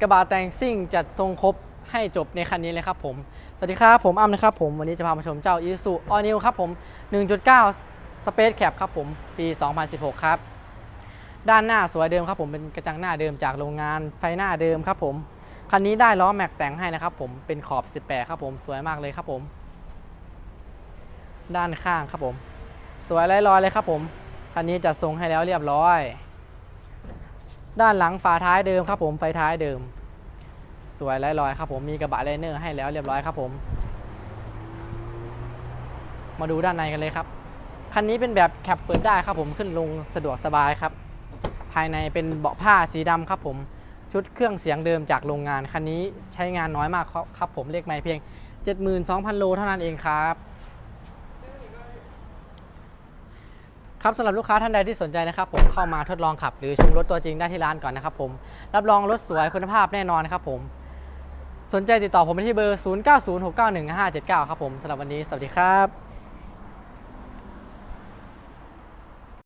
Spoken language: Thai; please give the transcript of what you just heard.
กระบะแต่งซิ่งจัดทรงครบให้จบในคันนี้เลยครับผม สวัสดีครับผมอ้ำนะครับผมวันนี้จะพามาชมเจ้า Isuzu All New ครับผม 1.9 Space Cap ครับผมปี 2016 ครับ ด้านหน้าสวยเดิมครับผมเป็นกระจังหน้าเดิมจากโรงงานไฟหน้าเดิมครับผม คันนี้ได้ล้อแม็กแต่งให้นะครับผมเป็นขอบ 18 ครับผมสวยมากเลยครับผม ด้านข้างครับผม สวยลอยๆเลยครับผมคันนี้จัดทรงให้แล้วเรียบร้อย ด้านหลังฝาท้ายเดิมครับผมไฟท้ายเดิม สวยลอยๆครับผมมีกระบะไลเนอร์ให้แล้วเรียบร้อยครับผม มาดูด้านในกันเลยครับคันนี้เป็นแบบแคปเปิดได้ครับผมขึ้นลงสะดวกสบายครับ ภายในเป็นเบาะผ้าสีดำครับผมชุดเครื่องเสียงเดิมจากโรงงานคันนี้ใช้งานน้อยมากครับครับผมเลขไม่เพียง 72,000 โลเท่านั้นเองครับ ครับสำหรับลูกค้าท่านใดที่สนใจนะครับผมเข้ามาทดลองขับ หรือชมรถตัวจริงได้ที่ร้านก่อนนะครับผมรับรองรถสวยคุณภาพแน่นอนครับผม สนใจติดต่อผมไปที่เบอร์ 0906915579 ครับผมสำหรับวันนี้สวัสดีครับ